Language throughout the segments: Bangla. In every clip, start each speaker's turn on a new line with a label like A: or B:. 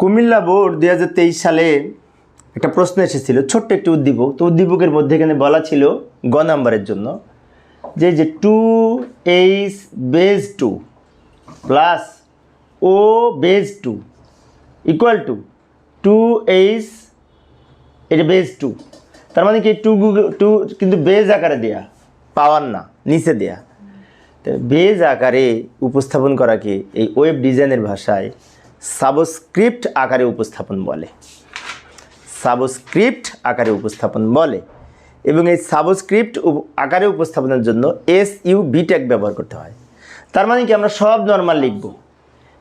A: কুমিল্লা বোর্ড দুই হাজার তেইশ সালে একটা প্রশ্ন এসেছিল, ছোট্ট একটি উদ্দীপক। তো উদ্দীপকের মধ্যে এখানে বলা ছিল গ নাম্বারের জন্য, যে যে two H base two plus O base two equal to two H এটা বেজ টু তার মানে কি টু টু কিন্তু বেজ আকারে দেয়া, পাওয়ার না, নিচে দেয়া। বেজ আকারে উপস্থাপন করাকে এই ওয়েব ডিজাইনের ভাষায় সাবস্ক্রিপ্ট আকারে উপস্থাপন বলে। সাবস্ক্রিপ্ট আকারে উপস্থাপন বলে এবং এই সাবস্ক্রিপ্ট আকারে উপস্থাপনের জন্য এস ইউ বি ট্যাগ ব্যবহার করতে হয়। তার মানে কি আমরা সব নর্মাল লিখব।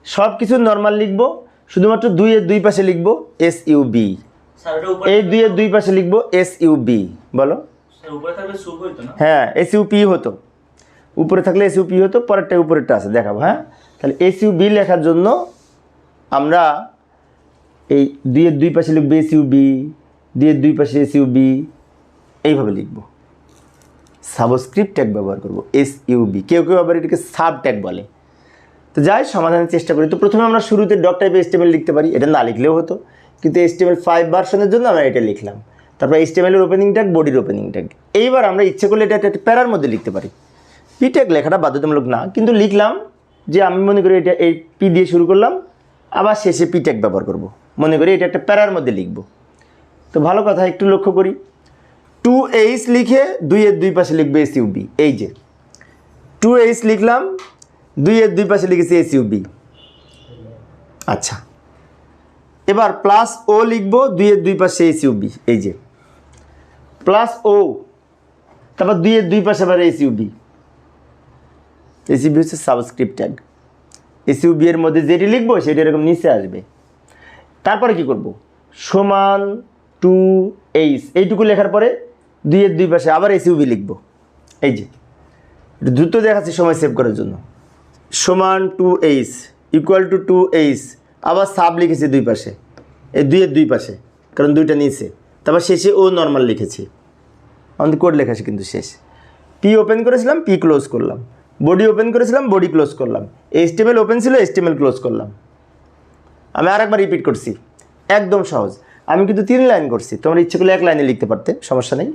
A: সব কিছু নর্মাল লিখব শুধুমাত্র দুইয়ের দুই পাশে লিখব এস ইউ বি এই দুইয়ের দুই পাশে লিখব এস ইউ বি। বলো। হ্যাঁ এস পি হতো। উপরে থাকলে এস পি হতো পরেরটা উপরেরটা আছে দেখাবো হ্যাঁ? তাহলে এস ইউ বি লেখার জন্য আমরা এই দুইয়ের দুই পাশে লিখব এস বি দুইয়ের দুই পাশে এস বি, এইভাবে লিখব। সাবস্ক্রিপ্ট ট্যাগ ব্যবহার করব, এস বি। কেউ কেউ আবার এটাকে সাব ট্যাগ বলে। তো যাই, সমাধানের চেষ্টা করি। তো প্রথমে আমরা শুরুতে ডট টাইপের এস্টিমেল লিখতে পারি। এটা না লিখলেও হতো। কিন্তু এস্টিমেল ফাইভ ভার্সনের জন্য আমরা এটা লিখলাম। তারপর এস্টিমেলের ওপেনিং ট্যাগ বডির ওপেনিং ট্যাগ এইবার আমরা ইচ্ছে করলে এটা একটা প্যারার মধ্যে লিখতে পারি। পি ট্যাগ লেখাটা বাধ্যতামূলক না, কিন্তু লিখলাম যে আমি মনে করি এটা এই পি দিয়ে শুরু করলাম। আবার শেষে পি ট্যাগ ব্যবহার করব। মনে করি এটা একটা প্যারার মধ্যে লিখব। তো ভালো কথা, একটু লক্ষ্য করি। টু এইচ লিখে দুইয়ের দুই পাশে লিখবে এস ইউবি এই যে টু এইচ লিখলাম, দুইয়ের দুই পাশে লিখেছি এস ইউবি আচ্ছা এবার প্লাস ও লিখব, দুইয়ের দুই পাশে এস ইউবি এই যে প্লাস ও তারপর দুইয়ের দুই পাশে আবার S U B S U B হচ্ছে subscript tag S U B এর মধ্যে যেটি লিখব, সেটি এরকম নিচে আসবে। তারপরে কি করব? সমান টু এইচ এইটুকু লেখার পরে দুইয়ের দুই পাশে আবার এস ইউবি লিখব। এই যে দ্রুত দেখাচ্ছি সময় সেভ করার জন্য। সমান two H equal to two H আবার সাব লিখেছি দুই পাশে। এই দুইয়ের দুই পাশে, কারণ দুইটা নিচে। তারপর শেষে ও নর্মাল লিখেছি। আমাদের কোড লেখা কিন্তু শেষ। পি ওপেন করেছিলাম পি ক্লোজ করলাম। বডি ওপেন করেছিলাম বডি ক্লোজ করলাম। এস্টিমেল ওপেন ছিল এস্টিমেল ক্লোজ করলাম। আমি আরেকবার রিপিট করছি। একদম সহজ। আমি কিন্তু তিন লাইন করছি। তোমার ইচ্ছে করলে এক লাইনে লিখতে পারতে, সমস্যা নেই।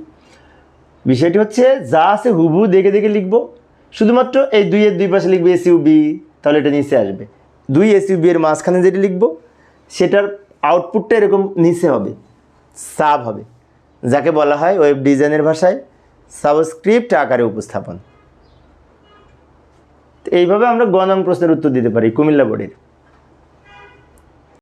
A: বিষয়টি হচ্ছে, যা আছে হুবহু দেখে দেখে লিখব। শুধুমাত্র এই দুইয়ের দুই পাশে লিখবে এস বি তাহলে এটা নিচে আসবে। দুই এস বি এর মাঝখানে যেটি লিখব, সেটার আউটপুটটা এরকম নিচে হবে। সাব হবে। যাকে বলা হয় ওয়েব ডিজাইনের ভাষায়। সাবস্ক্রিপ্ট আকারে উপস্থাপন। এইভাবে আমরা গ নং প্রশ্নের উত্তর দিতে পারি কুমিল্লা বোর্ডের।